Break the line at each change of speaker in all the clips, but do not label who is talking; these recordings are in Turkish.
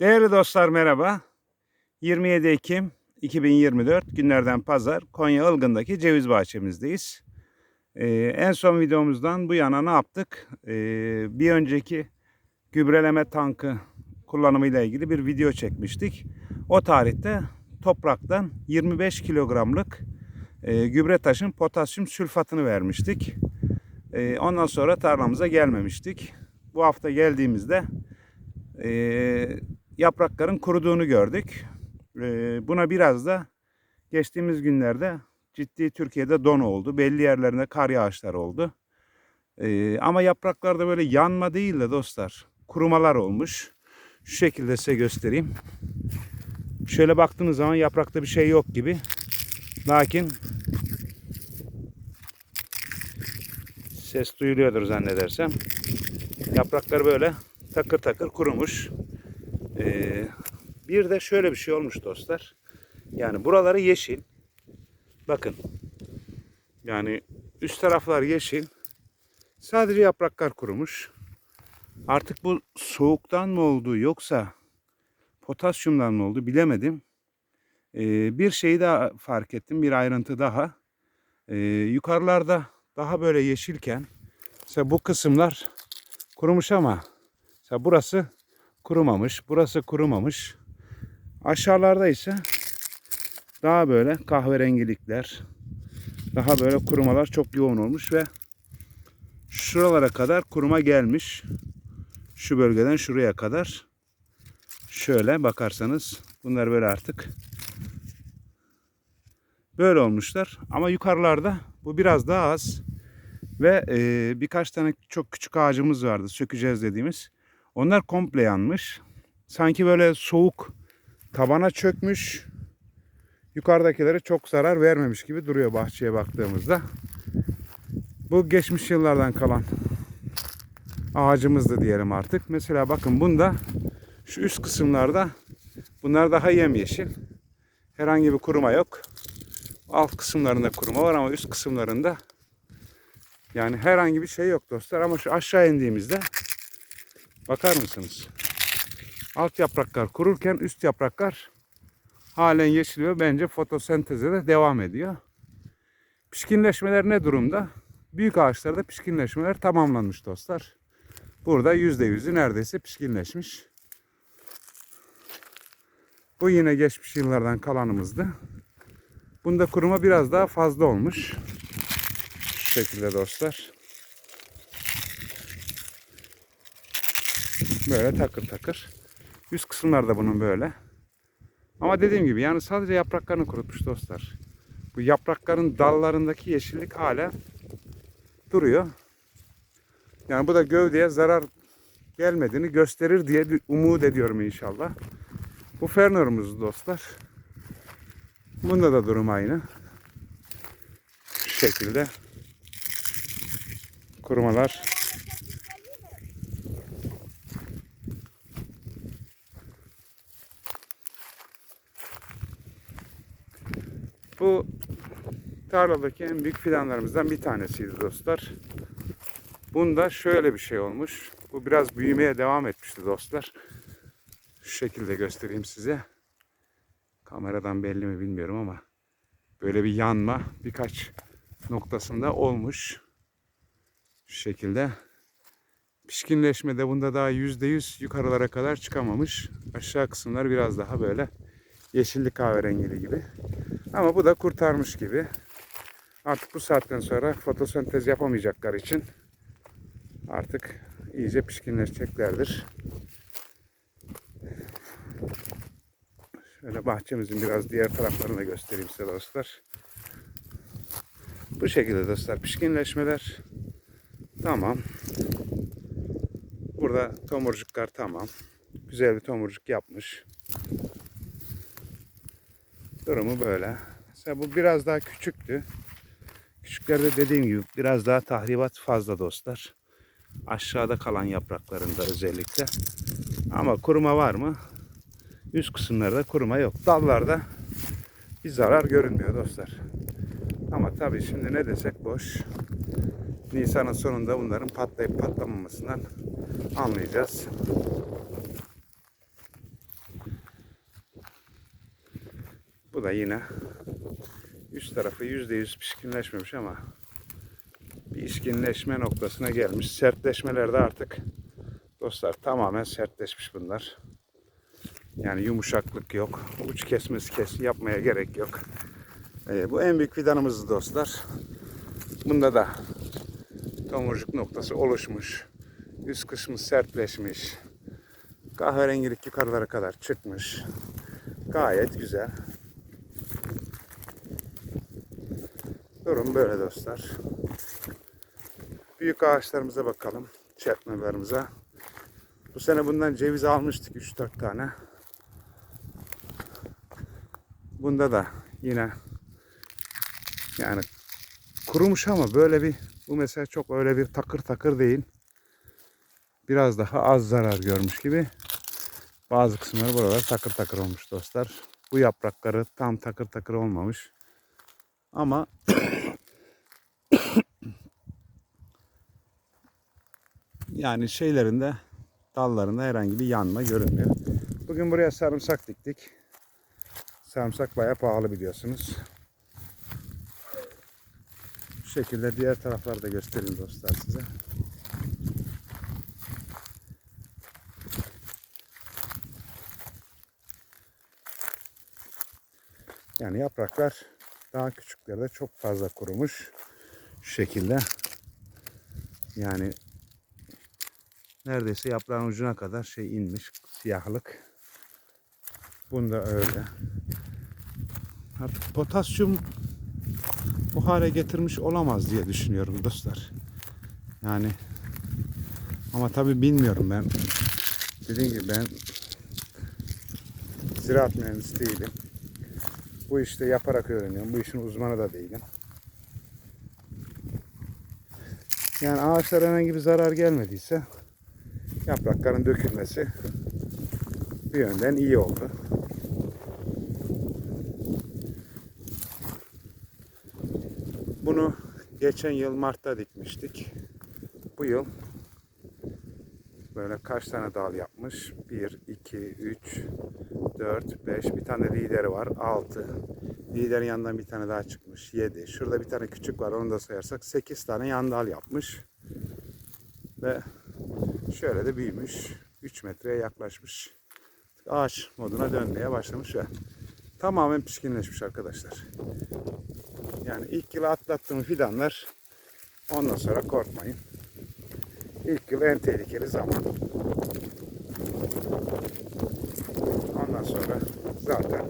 Değerli dostlar merhaba. 27 Ekim 2024 günlerden pazar Konya Ilgın'daki ceviz bahçemizdeyiz. Ee, en son videomuzdan bu yana ne yaptık? Ee, bir önceki gübreleme tankı kullanımıyla ilgili bir video çekmiştik. O tarihte topraktan 25 kilogramlık e, gübre taşın potasyum sülfatını vermiştik. E, ondan sonra tarlamıza gelmemiştik. Bu hafta geldiğimizde e, yaprakların kuruduğunu gördük. E, buna biraz da geçtiğimiz günlerde ciddi Türkiye'de don oldu. Belli yerlerinde kar yağışları oldu. E, ama yapraklarda böyle yanma değil de dostlar kurumalar olmuş. Şu şekilde size göstereyim. Şöyle baktığınız zaman yaprakta bir şey yok gibi. Lakin ses duyuluyordur zannedersem. Yapraklar böyle takır takır kurumuş. Ee, bir de şöyle bir şey olmuş dostlar. Yani buraları yeşil. Bakın. Yani üst taraflar yeşil. Sadece yapraklar kurumuş. Artık bu soğuktan mı oldu yoksa potasyumdan mı oldu bilemedim. Ee, bir şeyi daha fark ettim. Bir ayrıntı daha. Ee, yukarılarda daha böyle yeşilken mesela bu kısımlar kurumuş ama mesela burası kurumamış. Burası kurumamış. Aşağılarda ise daha böyle kahverengilikler daha böyle kurumalar çok yoğun olmuş ve şuralara kadar kuruma gelmiş. Şu bölgeden şuraya kadar. Şöyle bakarsanız bunlar böyle artık böyle olmuşlar. Ama yukarılarda bu biraz daha az. Ve birkaç tane çok küçük ağacımız vardı sökeceğiz dediğimiz. Onlar komple yanmış. Sanki böyle soğuk tabana çökmüş. Yukarıdakilere çok zarar vermemiş gibi duruyor bahçeye baktığımızda. Bu geçmiş yıllardan kalan ağacımızdı diyelim artık. Mesela bakın bunda şu üst kısımlarda bunlar daha yemyeşil. Herhangi bir kuruma yok. Alt kısımlarında kuruma var ama üst kısımlarında yani herhangi bir şey yok dostlar. Ama şu aşağı indiğimizde bakar mısınız? Alt yapraklar kururken üst yapraklar halen yeşiliyor. Bence fotosenteze de devam ediyor. Pişkinleşmeler ne durumda? Büyük ağaçlarda pişkinleşmeler tamamlanmış dostlar. Burada yüzde yüzü neredeyse pişkinleşmiş. Bu yine geçmiş yıllardan kalanımızdı. Bunda kuruma biraz daha fazla olmuş. Şu şekilde dostlar. Böyle takır takır. Üst kısımlar da bunun böyle. Ama dediğim gibi yani sadece yapraklarını kurutmuş dostlar. Bu yaprakların dallarındaki yeşillik hala duruyor. Yani bu da gövdeye zarar gelmediğini gösterir diye umut ediyorum inşallah. Bu Fernör'ümüz dostlar. Bunda da durum aynı. Şu şekilde kurumalar Bu tarladaki en büyük fidanlarımızdan bir tanesiydi dostlar. Bunda şöyle bir şey olmuş. Bu biraz büyümeye devam etmişti dostlar. Şu şekilde göstereyim size. Kameradan belli mi bilmiyorum ama böyle bir yanma birkaç noktasında olmuş. Şu şekilde. Pişkinleşme de bunda daha yüzde yüz yukarılara kadar çıkamamış. Aşağı kısımlar biraz daha böyle yeşillik kahverengili gibi. Ama bu da kurtarmış gibi. Artık bu saatten sonra fotosentez yapamayacaklar için artık iyice pişkinleşeceklerdir. Şöyle bahçemizin biraz diğer taraflarını da göstereyim size dostlar. Bu şekilde dostlar pişkinleşmeler tamam. Burada tomurcuklar tamam. Güzel bir tomurcuk yapmış. Durumu böyle. Mesela bu biraz daha küçüktü. Küçüklerde dediğim gibi biraz daha tahribat fazla dostlar. Aşağıda kalan yapraklarında özellikle. Ama kuruma var mı? Üst kısımlarda kuruma yok. Dallarda bir zarar görünmüyor dostlar. Ama tabii şimdi ne desek boş. Nisan'ın sonunda bunların patlayıp patlamamasından anlayacağız. Bu da yine üst tarafı %100 pişkinleşmemiş ama bir işkinleşme noktasına gelmiş. Sertleşmelerde artık dostlar tamamen sertleşmiş bunlar. Yani yumuşaklık yok. Uç kesmesi kes yapmaya gerek yok. Ee, bu en büyük fidanımızdı dostlar. Bunda da tomurcuk noktası oluşmuş. Üst kısmı sertleşmiş. Kahverengilik yukarılara kadar çıkmış. Gayet güzel. Durum böyle dostlar. Büyük ağaçlarımıza bakalım. Çertmelerimize. Bu sene bundan ceviz almıştık 3-4 tane. Bunda da yine yani kurumuş ama böyle bir bu mesela çok öyle bir takır takır değil. Biraz daha az zarar görmüş gibi. Bazı kısımları buralar takır takır olmuş dostlar. Bu yaprakları tam takır takır olmamış. Ama yani şeylerinde dallarında herhangi bir yanma görünmüyor. Bugün buraya sarımsak diktik. Sarımsak bayağı pahalı biliyorsunuz. Bu şekilde diğer tarafları da göstereyim dostlar size. Yani yapraklar daha küçüklerde çok fazla kurumuş. Şekilde. Yani neredeyse yaprağın ucuna kadar şey inmiş. Siyahlık. Bunda öyle. Artık potasyum bu hale getirmiş olamaz diye düşünüyorum dostlar. Yani ama tabi bilmiyorum ben. Dediğim gibi ben ziraat mühendisi değilim. Bu işte yaparak öğreniyorum. Bu işin uzmanı da değilim. Yani ağaçlara herhangi bir zarar gelmediyse yaprakların dökülmesi bir yönden iyi oldu. Bunu geçen yıl Mart'ta dikmiştik. Bu yıl böyle kaç tane dal yapmış? 1, 2, 3, 4, 5. Bir tane lideri var. 6. Liderin yanından bir tane daha çıkmış. 7. Şurada bir tane küçük var. Onu da sayarsak 8 tane yan dal yapmış. Ve şöyle de büyümüş. 3 metreye yaklaşmış. Ağaç moduna dönmeye başlamış ve tamamen pişkinleşmiş arkadaşlar. Yani ilk yıl atlattığım fidanlar ondan sonra korkmayın. İlk yıl en tehlikeli zaman. Ondan sonra zaten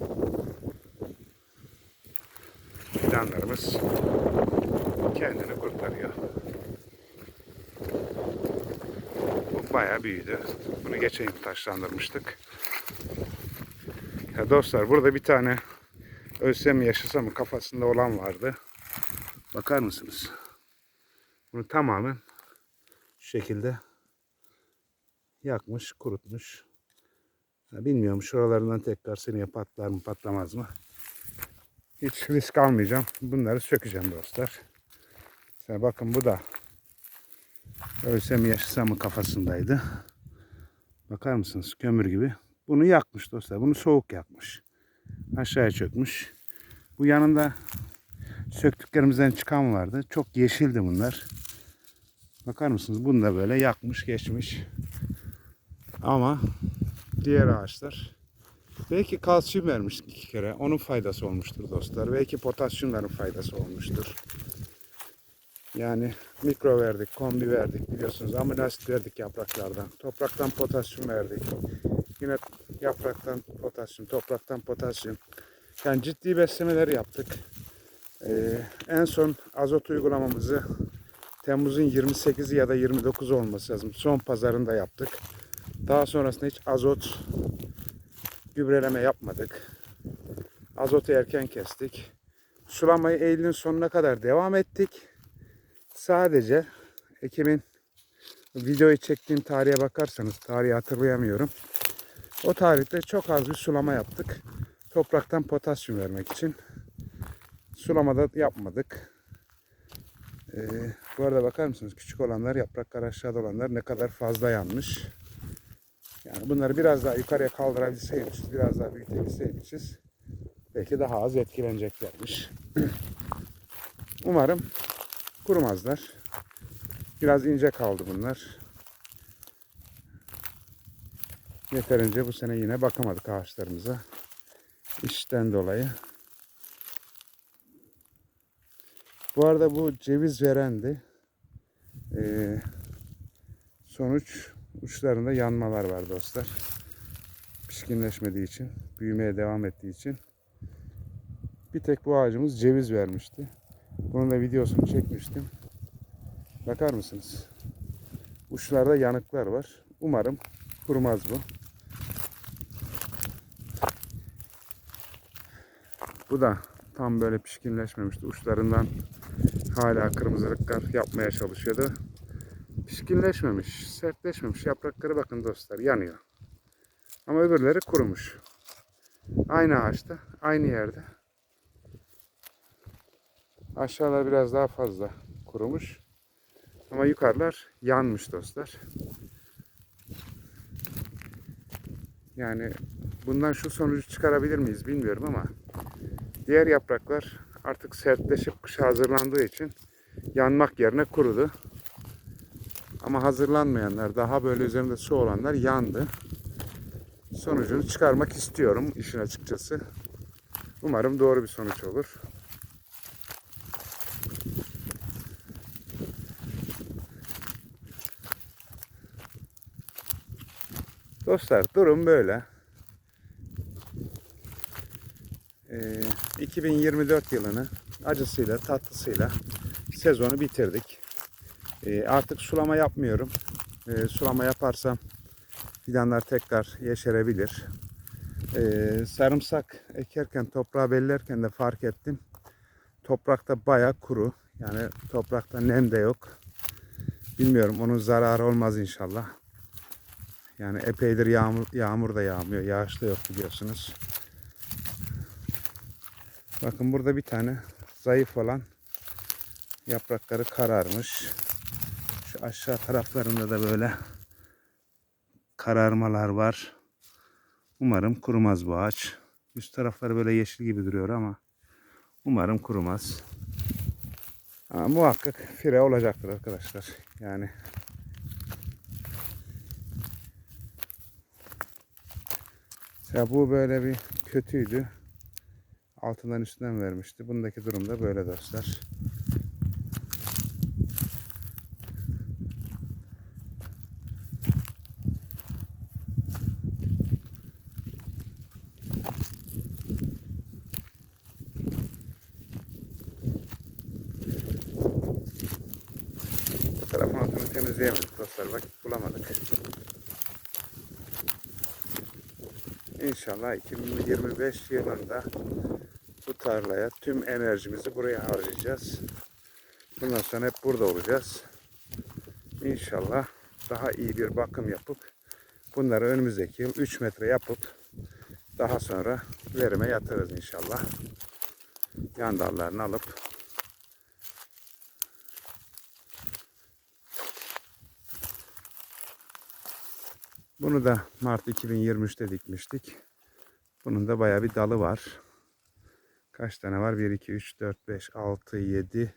fidanlarımız kendini kurtarıyor. Bu bayağı büyüdü. Bunu geçen yıl taşlandırmıştık. Ya dostlar burada bir tane ölsem mi yaşasam mı kafasında olan vardı. Bakar mısınız? Bunu tamamen şu şekilde yakmış, kurutmuş. Ya bilmiyorum şuralarından tekrar seneye patlar mı patlamaz mı? Hiç risk almayacağım. Bunları sökeceğim dostlar. Mesela bakın bu da ölsem yaşasam mı kafasındaydı. Bakar mısınız? Kömür gibi. Bunu yakmış dostlar. Bunu soğuk yakmış. Aşağıya çökmüş. Bu yanında söktüklerimizden çıkan vardı. Çok yeşildi bunlar. Bakar mısınız? Bunu da böyle yakmış geçmiş. Ama diğer ağaçlar belki kalsiyum vermiş iki kere. Onun faydası olmuştur dostlar. Belki potasyumların faydası olmuştur. Yani mikro verdik, kombi verdik biliyorsunuz. Amino asit verdik yapraklardan. Topraktan potasyum verdik. Yine yapraktan potasyum, topraktan potasyum. Yani ciddi beslemeler yaptık. Ee, en son azot uygulamamızı Temmuz'un 28'i ya da 29 olması lazım. Son pazarında yaptık. Daha sonrasında hiç azot gübreleme yapmadık. Azotu erken kestik. Sulamayı Eylül'ün sonuna kadar devam ettik. Sadece Ekim'in videoyu çektiğim tarihe bakarsanız, tarihi hatırlayamıyorum. O tarihte çok az bir sulama yaptık. Topraktan potasyum vermek için. Sulamada yapmadık. Ee, bu arada bakar mısınız? Küçük olanlar, yapraklar aşağıda olanlar ne kadar fazla yanmış. Yani bunları biraz daha yukarıya kaldırabilseymişiz, biraz daha büyütebilseymişiz belki daha az etkileneceklermiş. Umarım kurumazlar. Biraz ince kaldı bunlar. Yeterince bu sene yine bakamadık ağaçlarımıza. İşten dolayı. Bu arada bu ceviz verendi. Ee, sonuç uçlarında yanmalar var dostlar. Pişkinleşmediği için, büyümeye devam ettiği için. Bir tek bu ağacımız ceviz vermişti. Bunun da videosunu çekmiştim. Bakar mısınız? Uçlarda yanıklar var. Umarım kurumaz bu. Bu da tam böyle pişkinleşmemişti. Uçlarından hala kırmızılıklar yapmaya çalışıyordu. Pişkinleşmemiş, sertleşmemiş. Yaprakları bakın dostlar yanıyor. Ama öbürleri kurumuş. Aynı ağaçta, aynı yerde. Aşağılar biraz daha fazla kurumuş. Ama yukarılar yanmış dostlar. Yani bundan şu sonucu çıkarabilir miyiz bilmiyorum ama diğer yapraklar artık sertleşip kışa hazırlandığı için yanmak yerine kurudu. Ama hazırlanmayanlar, daha böyle üzerinde su olanlar yandı. Sonucunu çıkarmak istiyorum işin açıkçası. Umarım doğru bir sonuç olur. Dostlar durum böyle. Ee, 2024 yılını acısıyla tatlısıyla sezonu bitirdik. Ee, artık sulama yapmıyorum. Ee, sulama yaparsam fidanlar tekrar yeşerebilir. Ee, sarımsak ekerken toprağı bellerken de fark ettim. Toprakta baya kuru. Yani toprakta nem de yok. Bilmiyorum onun zararı olmaz inşallah. Yani epeydir yağmur, yağmur da yağmıyor. Yağış da yok biliyorsunuz. Bakın burada bir tane zayıf olan yaprakları kararmış. Aşağı taraflarında da böyle kararmalar var. Umarım kurumaz bu ağaç. Üst tarafları böyle yeşil gibi duruyor ama umarım kurumaz. Ama muhakkak fire olacaktır arkadaşlar. Yani ya bu böyle bir kötüydü. Altından üstünden vermişti. Bundaki durum da böyle dostlar. Temizleyemedik dostlar. Vakit bulamadık. İnşallah 2025 yılında bu tarlaya tüm enerjimizi buraya harcayacağız. Bundan sonra hep burada olacağız. İnşallah daha iyi bir bakım yapıp bunları önümüzdeki yıl 3 metre yapıp daha sonra verime yatırırız inşallah. Yan dallarını alıp Bunu da Mart 2023'te dikmiştik. Bunun da baya bir dalı var. Kaç tane var? 1, 2, 3, 4, 5, 6, 7.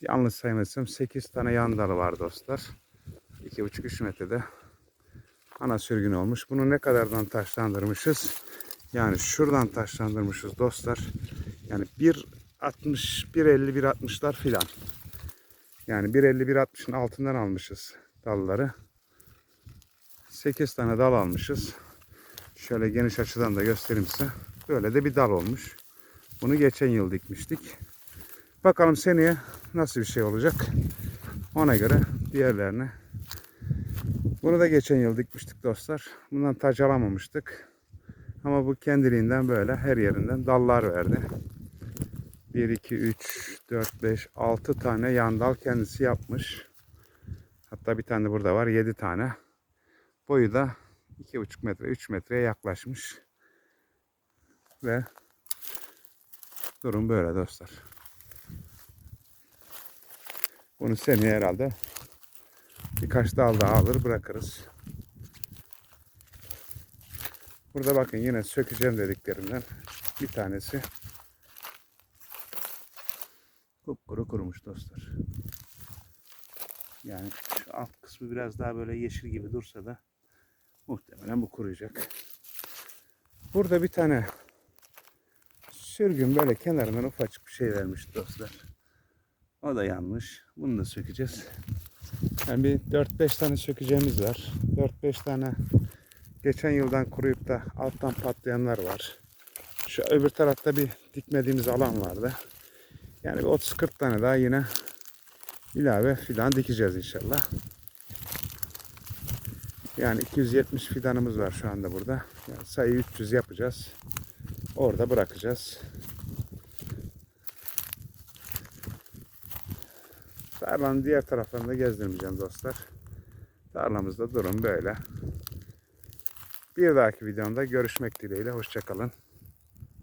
Yanlış saymazsam 8 tane yan dalı var dostlar. 2,5-3 metrede ana sürgün olmuş. Bunu ne kadardan taşlandırmışız? Yani şuradan taşlandırmışız dostlar. Yani 1.60, 1.50, 1.60'lar filan. Yani 1.50, 1.60'ın altından almışız dalları. 8 tane dal almışız. Şöyle geniş açıdan da göstereyim size. Böyle de bir dal olmuş. Bunu geçen yıl dikmiştik. Bakalım seneye nasıl bir şey olacak. Ona göre diğerlerine. Bunu da geçen yıl dikmiştik dostlar. Bundan taç alamamıştık. Ama bu kendiliğinden böyle her yerinden dallar verdi. 1, 2, 3, 4, 5, 6 tane yan dal kendisi yapmış. Hatta bir tane burada var. 7 tane. Boyu da 2,5 metre, 3 metreye yaklaşmış. Ve durum böyle dostlar. Bunu seneye herhalde birkaç dal daha alır bırakırız. Burada bakın yine sökeceğim dediklerimden bir tanesi kupkuru kurumuş dostlar. Yani şu alt kısmı biraz daha böyle yeşil gibi dursa da muhtemelen bu kuruyacak. Burada bir tane sürgün böyle kenarından ufacık bir şey vermiş dostlar. O da yanmış. Bunu da sökeceğiz. Yani bir 4-5 tane sökeceğimiz var. 4-5 tane geçen yıldan kuruyup da alttan patlayanlar var. Şu öbür tarafta bir dikmediğimiz alan vardı. Yani bir 30-40 tane daha yine ilave fidan dikeceğiz inşallah. Yani 270 fidanımız var şu anda burada. Yani sayı 300 yapacağız. Orada bırakacağız. Tarlanın diğer taraflarını da gezdirmeyeceğim dostlar. Tarlamızda durum böyle. Bir dahaki videomda görüşmek dileğiyle. Hoşçakalın.